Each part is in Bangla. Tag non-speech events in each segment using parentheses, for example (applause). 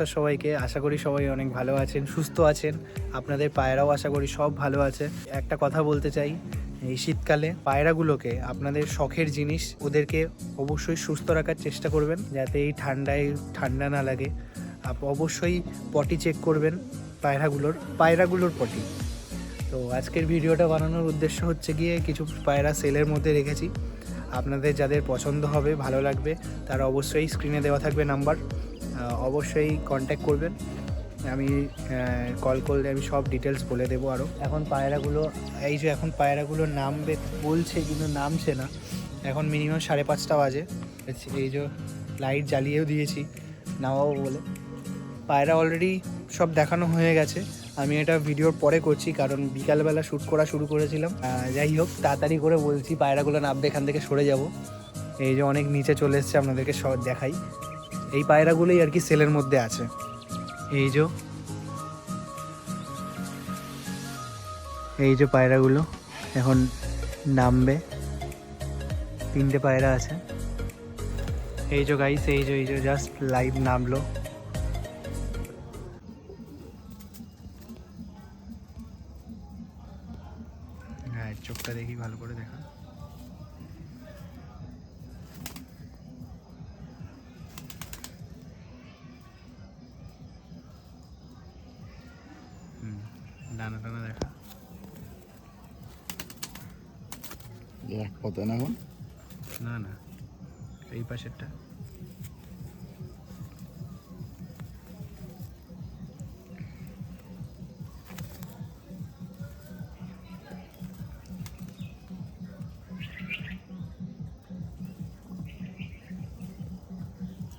নমস্কার সবাইকে। আশা করি সবাই অনেক ভালো আছেন, সুস্থ আছেন। আপনাদের পায়রাও আশা করি সব ভালো আছে। একটা কথা বলতে চাই, এই শীতকালে পায়রাগুলোকে আপনাদের শখের জিনিস ওদেরকে অবশ্যই সুস্থ রাখার চেষ্টা করবেন, যাতে এই ঠান্ডায় ঠান্ডা না লাগে। আপ- অবশ্যই পটি চেক করবেন পায়রাগুলোর পায়রাগুলোর পটি। তো আজকের ভিডিওটা বানানোর উদ্দেশ্য হচ্ছে গিয়ে কিছু পায়রা সেলের মধ্যে রেখেছি। আপনাদের যাদের পছন্দ হবে, ভালো লাগবে, তারা অবশ্যই স্ক্রিনে দেওয়া থাকবে নাম্বার অবশ্যই কন্ট্যাক্ট করবেন। আমি কল করলে আমি সব ডিটেলস বলে দেবো আরও এখন পায়রাগুলো, এই যে এখন পায়রাগুলো নামবে বলছে কিন্তু নামছে না। এখন মিনিমাম সাড়ে পাঁচটা বাজে। এই যে লাইট জ্বালিয়েও দিয়েছি, নামাবো বলে। পায়রা অলরেডি সব দেখানো হয়ে গেছে। আমি এটা ভিডিওর পরে করছি, কারণ বিকালবেলা শ্যুট করা শুরু করেছিলাম। যাই হোক, তাড়াতাড়ি করে বলছি, পায়রাগুলো নামবে, এখান থেকে সরে যাব। এই যে অনেক নিচে চলে এসছে, আপনাদেরকে দেখাই। এই পায়রাগুলোই আর কি সেলের মধ্যে আছে। এই যে। এই যে পায়রাগুলো এখন নামবে। তিনটে পায়রা আছে। এই যে গাইস এই যে এই যে জাস্ট লাইভ নামলো। এক কথা না এখন? না না। এই পাশেরটা।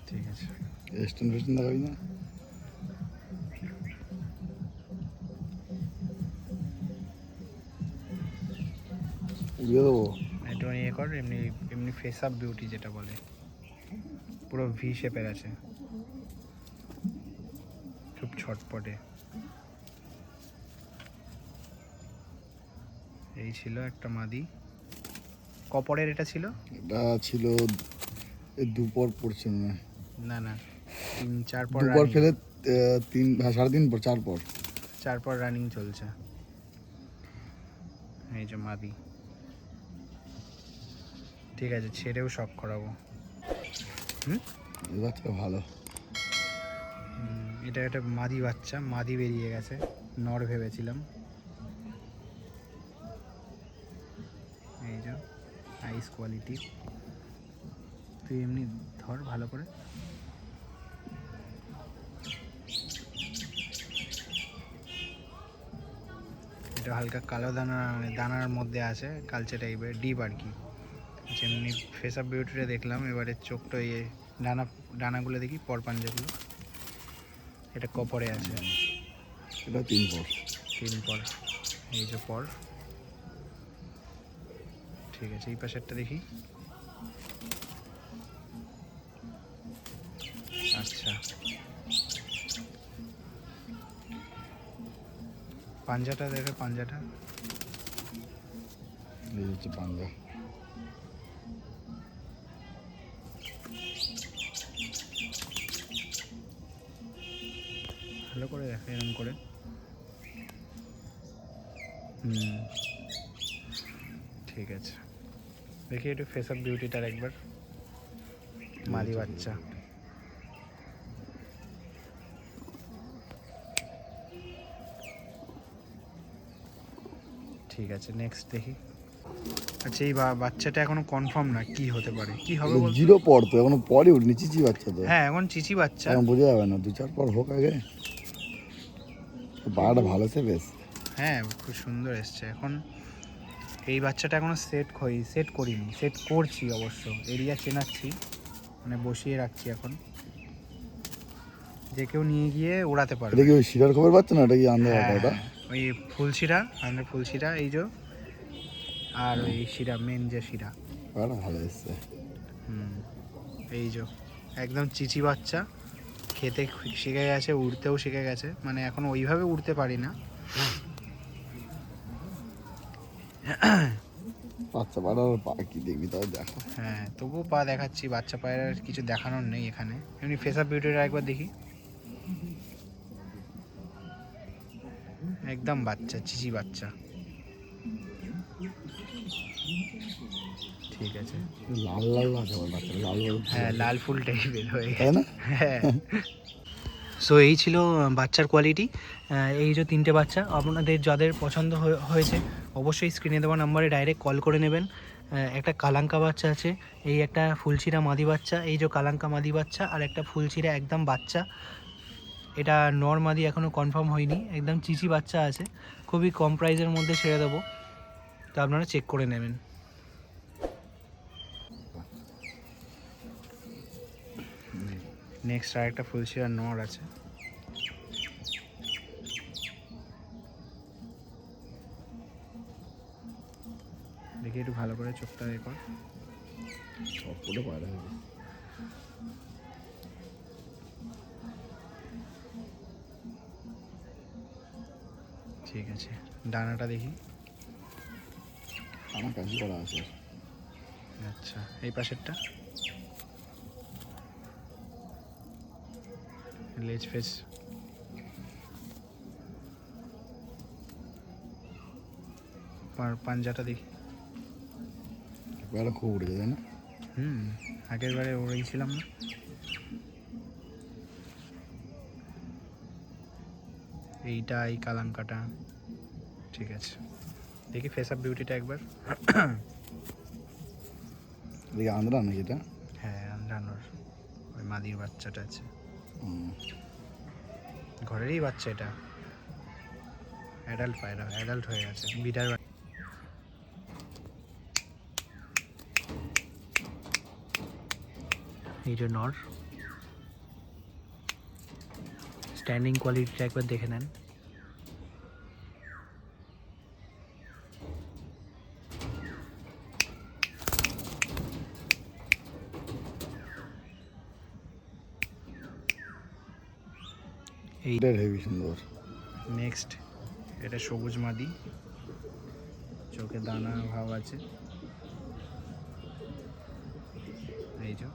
ঠিক আছে। স্টেন ফেস্টেন দেখাবি না? উড়িয়ে দেবো। ইয়ে কর এমনি এমনি ফেস আপ বিউটি যেটা বলে। পুরো ভি শেপের আছে। খুব ছটপটে। এই ছিল একটা মাদি। কপরের এটা ছিল? এটা ছিল দুপর পড়ছে হয়। না না। তিন চার পর দুপর ফেলে তিন হ্যাঁ সাড়ে তিন পর চার পর। চার পর রানিং চলছে। এই যে মাদি। ঠিক আছে ছেড়েও শখ করাবো। বাচ্চাটা ভালো। এটা একটা মাদি বাচ্চা মাদি বেরিয়ে গেছে নর ভেবেছিলাম। এই যে আইস কোয়ালিটি তুই এমনি ধর ভালো করে। এটা হালকা কালো দানা মানে দানার মধ্যে আছে কালচে টাইপের ডিপ আর কি। যেমনি ফেস আপ বিউটিটা দেখলাম এবারে চোখটা ইয়ে ডানা ডানাগুলো দেখি পর পাঞ্জাগুলো এটা কপরে আছে। এটা তিন পর। তিন পর। এই যে পর। ঠিক আছে এই পাশেরটা দেখি। আচ্ছা। পাঞ্জাটা দেখে পাঞ্জাটা। এই হচ্ছে পাঞ্জা। করে দেখা এরকম করে। হুম। ঠিক আছে। দেখি একটু ফেস আপ বিউটিটার একবার। মাদি বাচ্চা। ঠিক আছে নেক্সট দেখি। আচ্ছা এই বাচ্চাটা এখনও কনফার্ম না কি হতে পারে। কি হবে? জিরো পর তো এখনও পরই উঠনি চিচি বাচ্চা তো হ্যাঁ এখন চিচি বাচ্চা। এখন বোঝা যাবে না দু চার পর হোক আগে। পাড়াটা ভালো সে বেশ। হ্যাঁ খুব সুন্দর এসছে। এখন এই বাচ্চাটা এখনও সেট করি সেট করিনি সেট করছি অবশ্য। এরিয়া চেনাচ্ছি মানে বসিয়ে রাখছি এখন। যে কেউ নিয়ে গিয়ে উড়াতে পারবে। এটা কি ওই শিরার খবর পাচ্ছে না? এটা কি আন্দা হ্যাঁ, ওটা ওই ফুলশিরা আমাদের ফুলশিরা এই যে। আর ওই শিরা মেন যে শিরা ভালো এসছে। হুম এই যে। একদম চিচি বাচ্চা। খেতে শিখে গেছে উড়তেও শিখে গেছে। মানে এখন ওইভাবে উড়তে পারি না। বাচ্চা পায়রার পা কি দেখবি তাও দেখো। হ্যাঁ তবুও পা দেখাচ্ছি বাচ্চা পায়রার কিছু দেখানোর নেই এখানে। এমনি ফেস আপ বিউটিটা একবার দেখি। একদম বাচ্চা চিচি বাচ্চা। ঠিক আছে। লাল লাল লাল লাল হ্যাঁ লাল ফুল টাইপের হয়ে তাই না? হ্যাঁ। সো এই ছিল বাচ্চার কোয়ালিটি এই যে তিনটে বাচ্চা আপনাদের যাদের পছন্দ হয়ে- হয়েছে অবশ্যই স্ক্রিনে দেওয়া নাম্বারে ডাইরেক্ট কল করে নেবেন। একটা কালাঙ্কা বাচ্চা আছে এই একটা ফুলচিরা মাদি বাচ্চা এই যে কালাঙ্কা মাদি বাচ্চা আর একটা ফুলচিরা একদম বাচ্চা। এটা নর মাদি এখনও কনফার্ম হয়নি একদম চিচি বাচ্চা আছে। খুবই কম প্রাইসের মধ্যে ছেড়ে দেবো। তো আপনারা চেক করে নেবেন। নেক্সট আর একটা ফুলশিরা নর আছে। দেখি একটু ভালো করে চোখটা এ কর। হবে ঠিক আছে ডানাটা দেখি। আমার করা আছে। আচ্ছা এই পাশেরটা? লেজ ফেস পাঞ্জাটা দেখি। খুব না? হুম আগের বারে উড়েছিলাম না। এইটা এই কালাঙ্কাটা ঠিক আছে। দেখি ফেস আপ বিউটিটা একবার। দেখি আন্দ্রা নাকি এটা? হ্যাঁ আন্দ্রানোর ওই মাদির বাচ্চাটা আছে। ঘরেরই বাচ্চা এটা। অ্যাডাল্ট পায়রা অ্যাডাল্ট হয়ে গেছে। বিটার এই যে নর। স্ট্যান্ডিং কোয়ালিটিটা একবার দেখে নেন। এই হেভি সুন্দর। নেক্সট এটা সবুজ মাদি। চোখে দানা ভাব আছে। এই যে।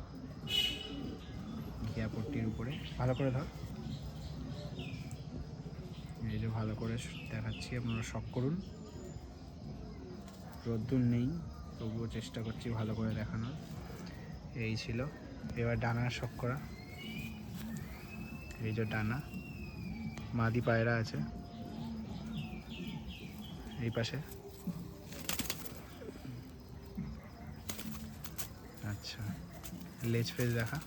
ঘিয়া পট্টির উপরে। ভালো করে ধর। এই যে ভালো করে দেখাচ্ছি আপনারা শখ করুন। রোদ্দুর নেই তবুও চেষ্টা করছি ভালো করে দেখানোর। এই ছিল। এবার ডানা শখ করা। এই যে ডানা। মাদি পায়রা আছে। এই পাশে। আচ্ছা লেজ ফেজ দেখা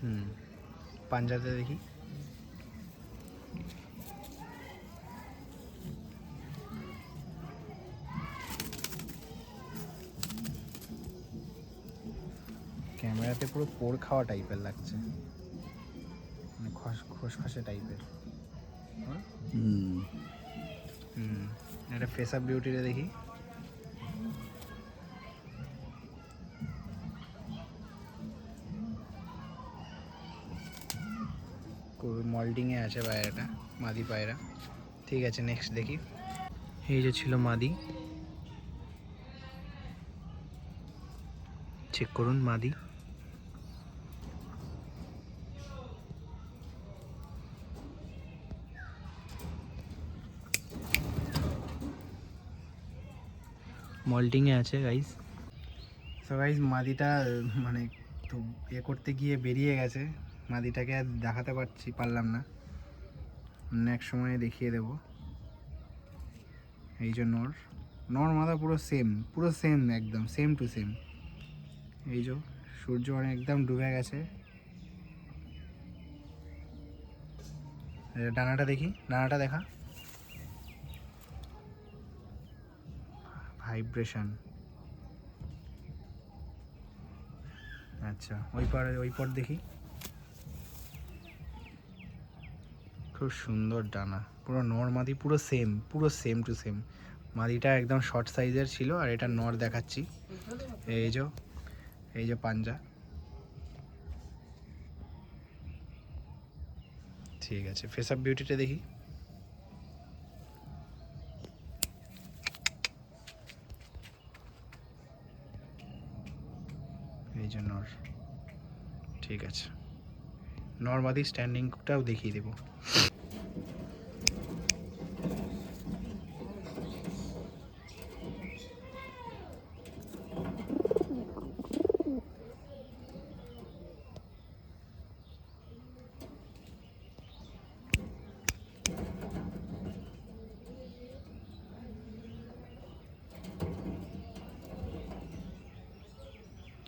হুম পাঞ্জাতে দেখি। ক্যামেরাতে পুরো পোড় খাওয়া টাইপের লাগছে। মানে খস খসখসে টাইপের। হুম। হুম এটা ফেস আপ বিউটিটা দেখি। মল্টিংয়ে আছে পায়রাটা মাদি পায়রা। ঠিক আছে নেক্সট দেখি। এই যে ছিল মাদি। চেক করুন মাদি। মল্টিংয়ে আছে গাইস সো গাইস মাদিটা মানে তো এ করতে গিয়ে বেরিয়ে গেছে। মাদিটাকে আর দেখাতে পারছি, পারলাম না। নেক্সট সময় দেখিয়ে দেব। এই যে নর। নর মাথা পুরো সেম পুরো সেম একদম সেম টু সেম এই যে, সূর্য অনেক একদম ডুবে গেছে। ডানাটা দেখি, ডানাটা দেখা। ভাইব্রেশন। আচ্ছা ওই পারে, ওই পর দেখি। খুব সুন্দর ডানা, পুরো নর মাদি, পুরো সেম পুরো সেম টু সেম মাদিটা একদম শর্ট সাইজের ছিল, আর এটা নর দেখাচ্ছি। এই যে এই যে পাঞ্জা। ঠিক আছে ফেস আপ বিউটিটা দেখি। এই জন্য ঠিক আছে। নর্মাদি স্ট্যান্ডিংটাও দেখিয়ে দেবো।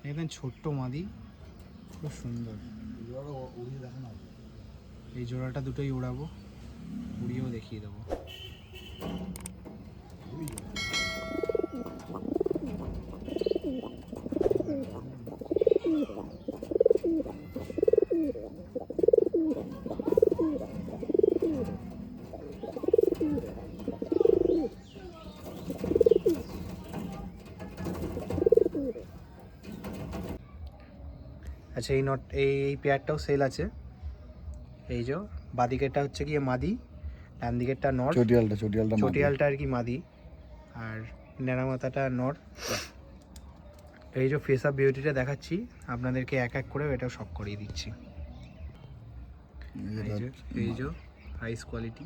একদম ছোট্ট মাদি খুব সুন্দর। এই জোড়াটা দুটোই উড়াবো উড়িয়েও দেখিয়ে দেবো। এই নট এই এই পেয়ারটাও সেল আছে। এই যে বাদিকেরটা হচ্ছে গিয়ে মাদি ডান দিকেরটা নর চটিয়ালটা চটিয়ালটা চটিয়ালটা আর কি মাদি। আর নেড়া মাথাটা নর এই যে ফেস আপ বিউটিটা দেখাচ্ছি আপনাদেরকে এক এক করে এটাও শখ করিয়ে দিচ্ছি। এই যে এই যে আইস কোয়ালিটি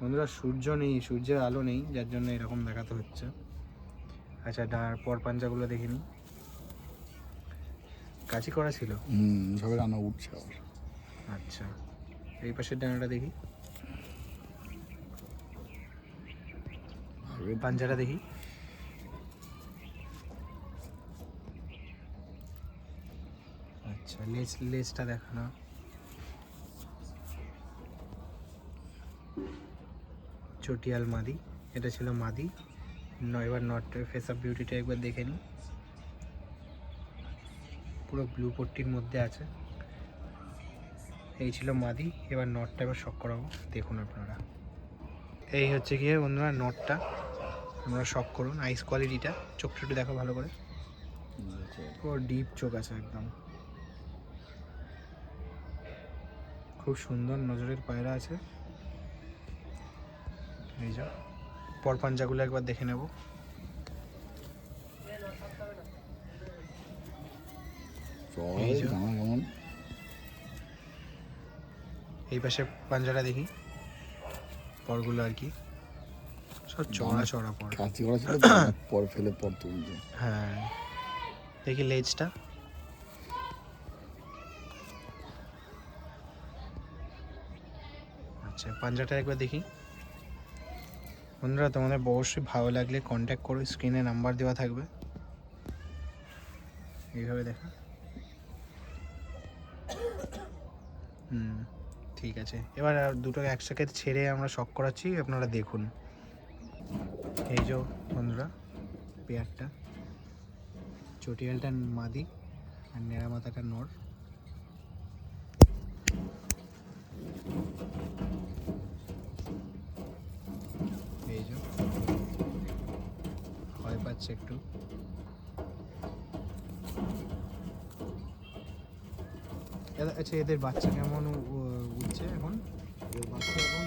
বন্ধুরা সূর্য নেই সূর্যের আলো নেই যার জন্য এরকম দেখাতে হচ্ছে। আচ্ছা ডার পর পাঞ্জাগুলো দেখে কাছি করা ছিল? হুম সবে রান্না উঠছে আবার। আচ্ছা। এই পাশের ডানাটা দেখি। পাঞ্জাটা দেখি। আচ্ছা লেজ লেজটা দেখা না। চটিয়াল মাদি এটা ছিল মাদি। ন- এবার নটের ফেস অফ বিউটিটা একবার দেখে নিই। পুরো ব্লু পট্টির মধ্যে আছে। এই ছিল মাদি। এবার নটটা এবার শক করাবো। দেখুন আপনারা। এই হচ্ছে গিয়ে বন্ধুরা নটটা আপনারা শক করুন আইস কোয়ালিটিটা চোখটা একটু দেখো ভালো করে। পুরো ডিপ চোখ আছে একদম। খুব সুন্দর নজরের পায়রা আছে। এই যা। পর পাঞ্জাগুলো একবার দেখে নেব। এই কেমন এই পাশে পাঞ্জাটা দেখি। পরগুলো আর কি। সব চড়া চড়া পর। কাচি করা ছিল (clears throat) পর ফেলে পর তুলছে। হ্যাঁ। দেখি লেজটা। আচ্ছা পাঞ্জাটা একবার দেখি। বন্ধুরা তোমাদের অবশ্যই ভালো লাগলে কন্ট্যাক্ট করো স্ক্রিনে নাম্বার দেওয়া থাকবে। এইভাবে দেখা। হুম, ঠিক আছে। এবার আর দুটোকে একসাথে ছেড়ে আমরা শক করাচ্ছি, আপনারা দেখুন। এই যে বন্ধুরা, পেয়ারটা। চটিয়ালটা মাদি আর নেড়া মাথাটা নর। এই যে ভয় পাচ্ছে একটু। আচ্ছা এদের বাচ্চা কেমন উঠছে এখন? বাচ্চা এখন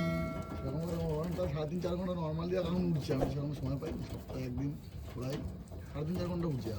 সেরকম করে ওয়ারেন্টটা সাড়ে তিন চার ঘণ্টা নর্মালি এখন উঠছে, আমি সেরকম সময় পাই সপ্তাহে একদিন প্রায় সাড়ে তিন চার ঘণ্টা উঠছে